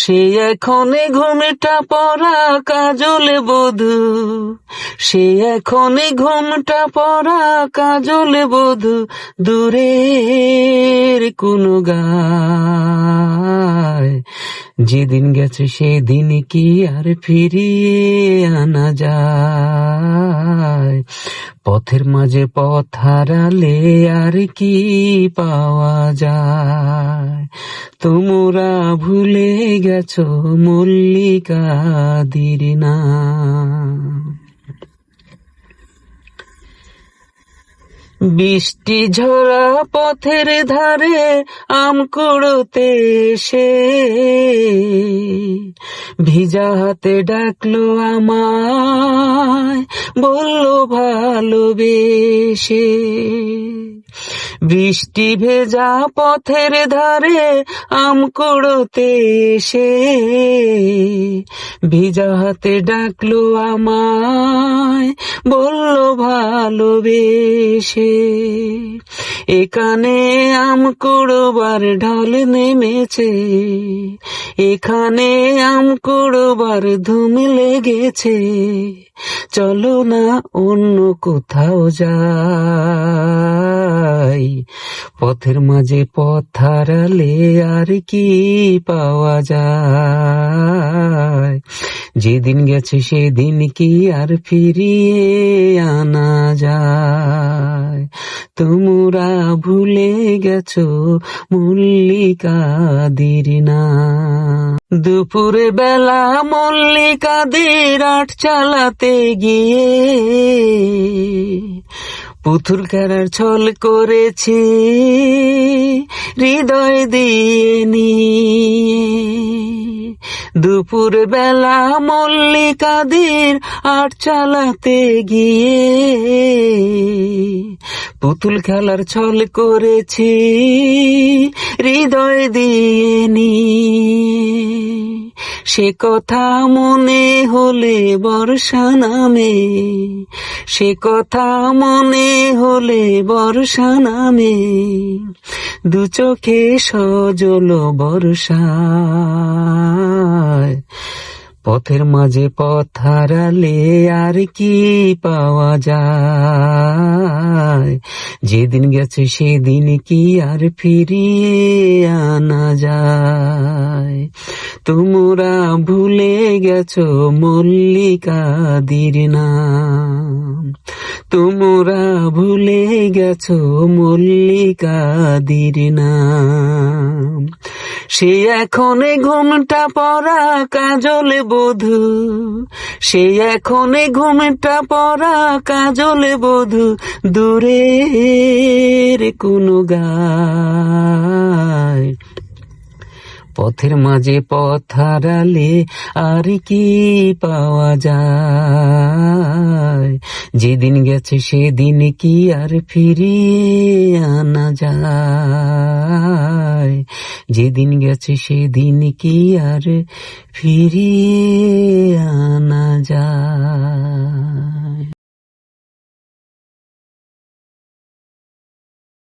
সে এখনে ঘুমটা পরা কাজলে বধু। সে এখনে ঘুমটা পরা কাজলে বধু। দূরের কোনো গায়। যেদিন গেছে সেদিন কি আর ফিরিয়ে আনা যায়। পথের মাঝে পথ হারালে আর কি পাওয়া যায়। তোমরা ভুলে গেছ মল্লিকা দিরিনা বৃষ্টি ঝরা পথের ধারে আম কুড়োতে এসে, ভিজা হাতে ডাকলো আমায়। বলল ভালোবেসে। বৃষ্টি ভেজা পথের ধারে আম কুড়োতে এসে। ভিজা হাতে ডাকলো আমায়, বলল ভালোবেসে। এখানে আম কুড়োবার ঢল নেমেছে, এখানে আম কুড়োবার ধুম লেগেছে। চলো না অন্য কোথাও যাই, পথের মাঝে পথ হারালে আর কি পাওয়া যায়? যেদিন গেছে সেদিন কি আর ফিরিয়ে ভুলে গেছো মল্লিকাদির না দুপুরে বেলা মল্লিকা মল্লিকাদের আট চালাতে গিয়ে পুতুল খেলার ছল করেছি, হৃদয় দিয়ে নিয়ে। দুপুর বেলা মল্লিকাদের আট চালাতে গিয়ে পুতুল খেলার ছল করেছি হৃদয় দিয়ে নিয়ে। সে কথা মনে হলে বর্ষা নামে। সে কথা মনে হলে বর্ষা নামে। দু চোখে সজল বর্ষায় পথের মাঝে পথ হারালে আর কি পাওয়া যায়? যেদিন গেছে সেদিন কি আর ফিরিয়ে আনা যায়? তোমরা ভুলে গেছো মল্লিকাদির নাম। তোমরা ভুলে গেছো মল্লিকাদির নাম। সে এখন ঘুমটা পরা কাজলে বধু। সে এখন ঘুমটা পরা কাজলে বধু। দূরের কোনো গায় পথের মাঝে পথ হারালে আর কি পাওয়া যায়? যেদিন গেছে সেদিন কি আর ফিরিয়ে আনা যায়? যেদিন গেছে সেদিন কি আর ফিরিয়ে আনা যায়?